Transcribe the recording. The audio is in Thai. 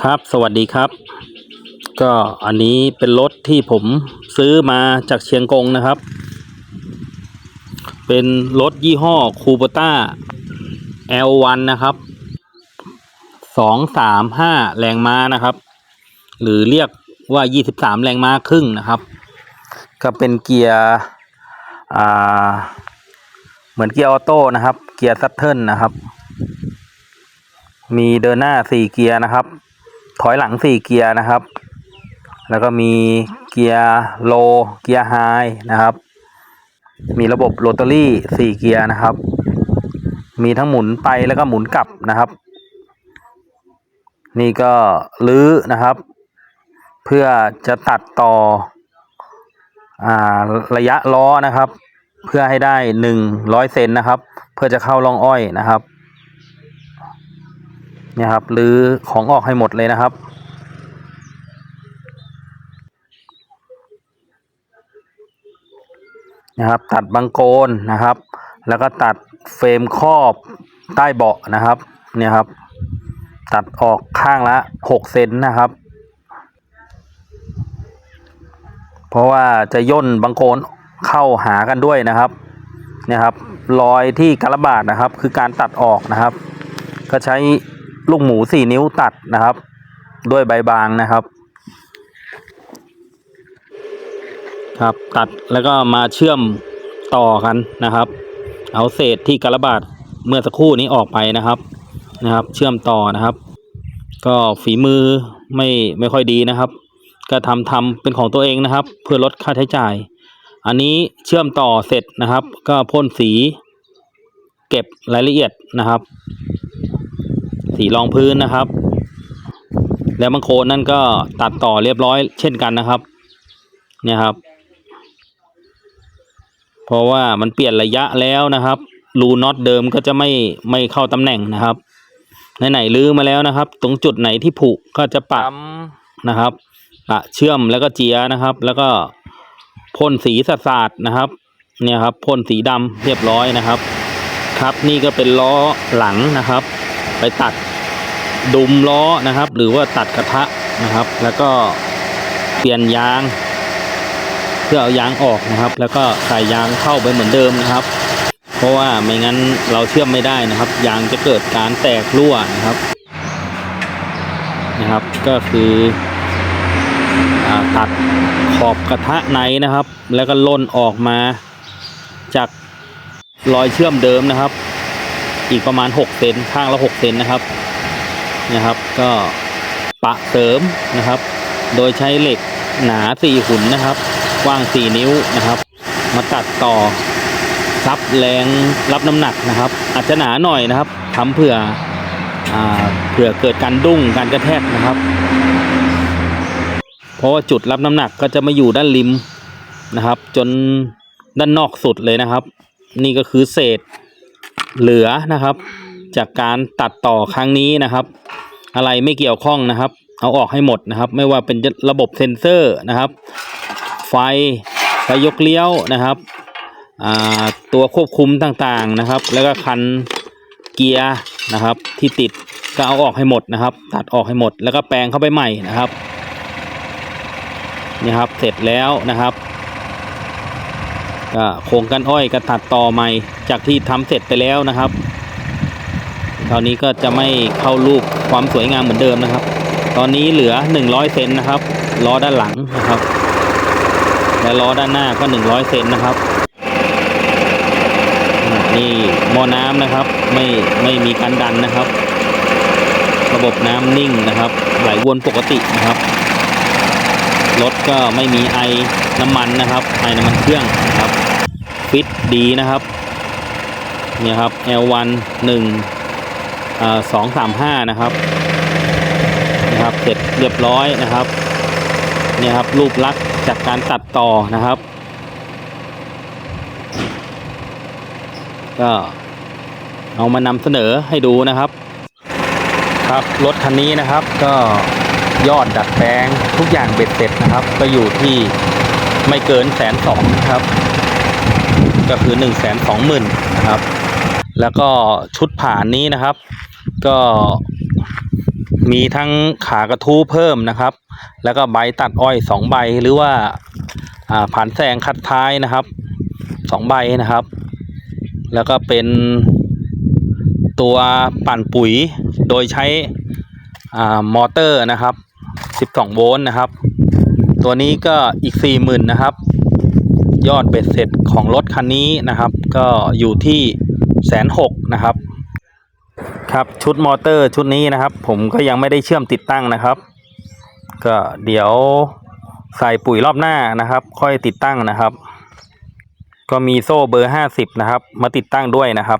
ครับสวัสดีครับ ก็อันนี้เป็นรถที่ผมซื้อมาจากเชียงกงนะครับ เป็นรถยี่ห้อคูปต้า L1 นะครับสองสามห้าแรงม้านะครับ หรือเรียกว่ายี่สิบสามแรงม้าครึ่งนะครับ ก็เป็นเกียร์อ่าเหมือนเกียร์ออโต้นะครับ เกียร์ซัตเทิลนะครับ มีเดินหน้าสี่เกียร์นะครับ ถอยหลังสี่เกียร์นะครับ แล้วก็มีเกียร์โล เกียร์ไฮนะครับ มีระบบโรตารี่สี่เกียร์นะครับ มีทั้งหมุนไปแล้วก็หมุนกลับนะครับ นี่ก็ลื้อนะครับ เพื่อจะตัดต่ออระยะล้อนะครับ เพื่อให้ได้หนึ่งร้อยเซนนะครับ เพื่อจะเข้าร่องอ้อยนะครับ เนี่ยครับหรือของออกให้หมดเลยนะครับ นะครับ ตัดบังโกนนะครับ แล้วก็ตัดเฟรมครอบใต้เบาะนะครับ เนี่ยครับ ตัดออกข้างละหกเซนนะครับ เพราะว่าจะย่นบังโกนเข้าหากันด้วยนะครับ เนี่ยครับรอยที่กระบาดนะครับ คือการตัดออกนะครับ ก็ใช้ ลูกหมูสี่นิ้วตัดนะครับ ด้วยใบบางนะครับ ครับตัดแล้วก็มาเชื่อมต่อกันนะครับ เอาเศษที่กระบาดเมื่อสักครู่นี้ออกไปนะครับนะครับ เชื่อมต่อนะครับ ก็ฝีมือไม่ไม่ค่อยดีนะครับ ก็ทำทำเป็นของตัวเองนะครับ เพื่อลดค่าใช้จ่าย อันนี้เชื่อมต่อเสร็จนะครับ ก็พ่นสี เก็บรายละเอียดนะครับ สีรองพื้นนะครับ แล้วบางโคนนั่นก็ตัดต่อเรียบร้อยเช่นกันนะครับ เนี่ยครับ เพราะว่ามันเปลี่ยนระยะแล้วนะครับรูน็อตเดิมก็จะไม่ไม่เข้าตำแหน่งนะครับไหนๆลื้อมาแล้วนะครับ ตรงจุดไหนที่ผุก็จะปะนะครับปะเชื่อมแล้วก็เจียนะครับ แล้วก็พ่นสีสาดๆนะครับ เนี่ยครับพ่นสีดำเรียบร้อยนะครับ ครับนี่ก็เป็นล้อหลังนะครับ ไปตัดดุมล้อนะครับ หรือว่าตัดกระทะนะครับ แล้วก็เปลี่ยนยาง เพื่อเอายางออกนะครับ แล้วก็ใส่ยางเข้าไปเหมือนเดิมนะครับ เพราะว่าไม่งั้นเราเชื่อมไม่ได้นะครับ ยางจะเกิดการแตกรั่วนะครับนะครับ ก็คืออตัดขอบกระทะในนะครับ แล้วก็ล่นออกมาจากรอยเชื่อมเดิมนะครับ อีกประมาณ 6 เซนข้างละ 6 เซนนะครับนะครับ ก็ปะเสริมนะครับ โดยใช้เหล็กหนา 4 หุ่นนะครับกว้าง 4 นิ้วนะครับ มาตัดต่อซับแรงรับน้ำหนักนะครับ อาจจะหนาหน่อยนะครับทำเผื่ออเผื่อเกิดการดุ้งการกระแทกนะครับ เพราะว่าจุดรับน้ำหนักก็จะมาอยู่ด้านริมนะครับ จนด้านนอกสุดเลยนะครับ นี่ก็คือเศษ เหลือนะครับ จากการตัดต่อครั้งนี้นะครับ อะไรไม่เกี่ยวข้องนะครับ เอาออกให้หมดนะครับ ไม่ว่าเป็นระบบเซ็นเซอร์นะครับ ไฟไฟยกเลี้ยวนะครับอ่าตัวควบคุมต่างๆนะครับ แล้วก็คันเกียร์นะครับ ที่ติดก็เอาออกให้หมดนะครับ ตัดออกให้หมดแล้วก็แปลงเข้าไปใหม่นะครับนี่ครับเสร็จแล้วนะครับ ก็โครงกันอ้อยก็ตัดต่อใหม่จากที่ทำเสร็จไปแล้วนะครับคราวนี้ก็จะไม่เข้ารูปความสวยงามเหมือนเดิมนะครับ ตอนนี้เหลือ 100 เซนนะครับล้อด้านหลังนะครับ และล้อด้านหน้าก็ 100 เซนนะครับนี่หม้อน้ำนะครับ ไม่ไม่มีการดันนะครับ ระบบน้ำนิ่งนะครับ ไหลวนปกตินะครับ รถก็ไม่มีไอน้ำมันนะครับไอน้ำมันเครื่องนะครับฟิตดีนะครับเนี่ยครับ L1 1อ่า235 นะครับนะครับเสร็จเรียบร้อยนะครับเนี่ยครับรูปลักษณ์จากการตัดต่อนะครับ ก็เอามานำเสนอให้ดูนะครับ ครับรถคันนี้นะครับก็ ยอดดัดแปลงทุกอย่างเบ็ดเสร็จนะครับ ก็อยู่ที่ไม่เกินแสนสองครับ ก็คือหนึ่งแสนสองหมื่นนะครับ แล้วก็ชุดผ่านนี้นะครับ ก็มีทั้งขากระทู้เพิ่มนะครับ แล้วก็ใบตัดอ้อยสองใบหรือว่าผ่านแซงคัดท้ายนะครับสองใบนะครับ แล้วก็เป็นตัวปั่นปุ๋ยโดยใช้อมอเตอร์นะครับ 12 โวลต์นะครับ ตัวนี้ก็อีก 40,000 นะครับ ยอดเบ็ดเสร็จของรถคันนี้นะครับ ก็อยู่ที่แสนหกนะครับ ครับชุดมอเตอร์ชุดนี้นะครับ ผมก็ยังไม่ได้เชื่อมติดตั้งนะครับ ก็เดี๋ยวใส่ปุ๋ยรอบหน้านะครับ ค่อยติดตั้งนะครับ ก็มีโซ่เบอร์ห้าสิบนะครับ มาติดตั้งด้วยนะครับ